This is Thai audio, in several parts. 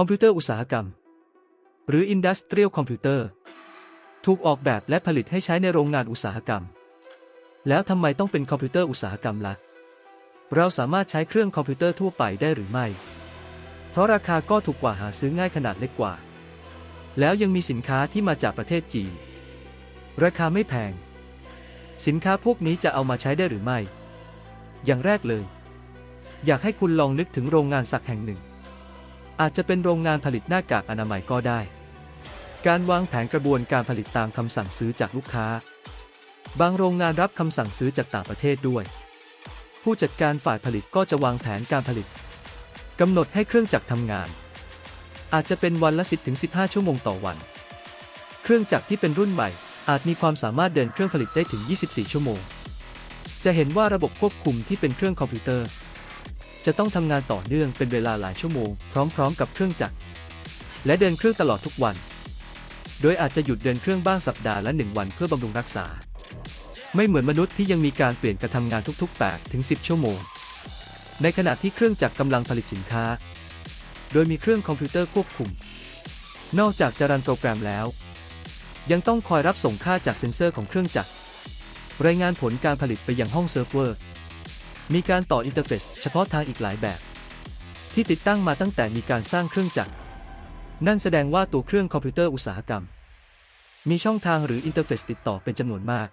คอมพิวเตอร์อุตสาหกรรม หรือ Industrial Computer ถูกออกแบบและผลิตให้ใช้ในโรงงานอุตสาหกรรม แล้วทำไมต้องเป็นคอมพิวเตอร์อุตสาหกรรมละ่ะ เราสามารถใช้เครื่องคอมพิวเตอร์ทั่วไปได้หรือไม่ เพราะราคาก็ถูกกว่าหาซื้อง่ายขนาดเล็กกว่า แล้วยังมีสินค้าที่มาจากประเทศจีน ราคาไม่แพง สินค้าพวกนี้จะเอามาใช้ได้หรือไม่ อย่างแรกเลย อยากให้คุณลองนึกถึงโรงงานสักแห่งหนึ่ง อาจจะเป็นโรงงานผลิตหน้ากากอนามัยก็ได้ การวางแผนกระบวนการผลิตตามคำสั่งซื้อจากลูกค้า บางโรงงานรับคำสั่งซื้อจากต่างประเทศด้วย ผู้จัดการฝ่ายผลิตก็จะวางแผนการผลิตกำหนดให้เครื่องจักรทำงาน อาจจะเป็นวันละ 10-15 ชั่วโมงต่อวัน เครื่องจักรที่เป็นรุ่นใหม่ อาจมีความสามารถเดินเครื่องผลิตได้ถึง 24 ชั่วโมง จะเห็นว่าระบบควบคุมที่เป็นเครื่องคอมพิวเตอร์ จะต้องทำงานต่อเนื่องเป็นเวลาหลายชั่วโมงพร้อมๆ กับเครื่องจักร และเดินเครื่องตลอดทุกวัน โดยอาจจะหยุดเดินเครื่องบ้างสัปดาห์ละ 1 วันเพื่อบำรุงรักษา ไม่เหมือนมนุษย์ที่ยังมีการเปลี่ยนการทำงานทุกๆ8ถึง10 ชั่วโมง ในขณะที่เครื่องจักรกำลังผลิตสินค้า โดยมีเครื่องคอมพิวเตอร์ควบคุม นอกจากจะรันโปรแกรมแล้ว ยังต้องคอยรับส่งค่าจากเซ็นเซอร์ของเครื่องจักรรายงานผลการผลิตไปยังห้องเซิร์ฟเวอร์ มีการต่ออินเทอร์เฟซเฉพาะทางอีกหลายแบบ ที่ติดตั้งมาตั้งแต่มีการสร้างเครื่องจักร นั่นแสดงว่าตัวเครื่องคอมพิวเตอร์อุตสาหกรรม มีช่องทางหรืออินเทอร์เฟซติดต่อเป็นจำนวนมาก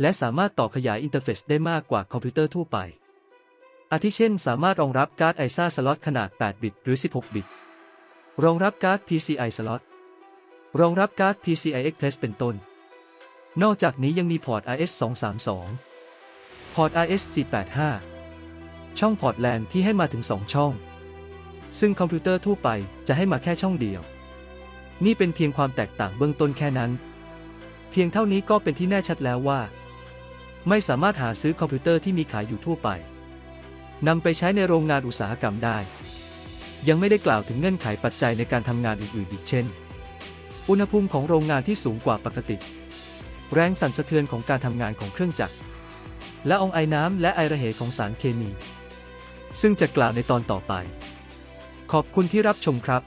และสามารถต่อขยายอินเทอร์เฟซได้มากกว่าคอมพิวเตอร์ทั่วไป อาทิเช่น สามารถรองรับการ์ด ISA สล็อตขนาด 8 บิตหรือ 16 บิต รองรับการ์ด PCI สล็อต รองรับการ์ด PCI Express เป็นต้น นอกจากนี้ยังมีพอร์ต RS232 พอร์ต RS485 ช่องพอร์ตแลนที่ให้มาถึง 2 ช่อง ซึ่งคอมพิวเตอร์ทั่วไปจะให้มาแค่ช่องเดียว นี่เป็นเพียงความแตกต่างเบื้องต้นแค่นั้น เพียงเท่านี้ก็เป็นที่แน่ชัดแล้วว่า ไม่สามารถหาซื้อคอมพิวเตอร์ที่มีขายอยู่ทั่วไปนำไปใช้ในโรงงานอุตสาหกรรมได้ ยังไม่ได้กล่าวถึงเงื่อนไขปัจจัยในการทำงานอื่นๆอีกเช่น อุณหภูมิของโรงงานที่สูงกว่าปกติ แรงสั่นสะเทือนของการทำงานของเครื่องจักร และองไอน้ำและไอระเหยของสารเคมี ซึ่งจะกล่าวในตอนต่อไป ขอบคุณที่รับชมครับ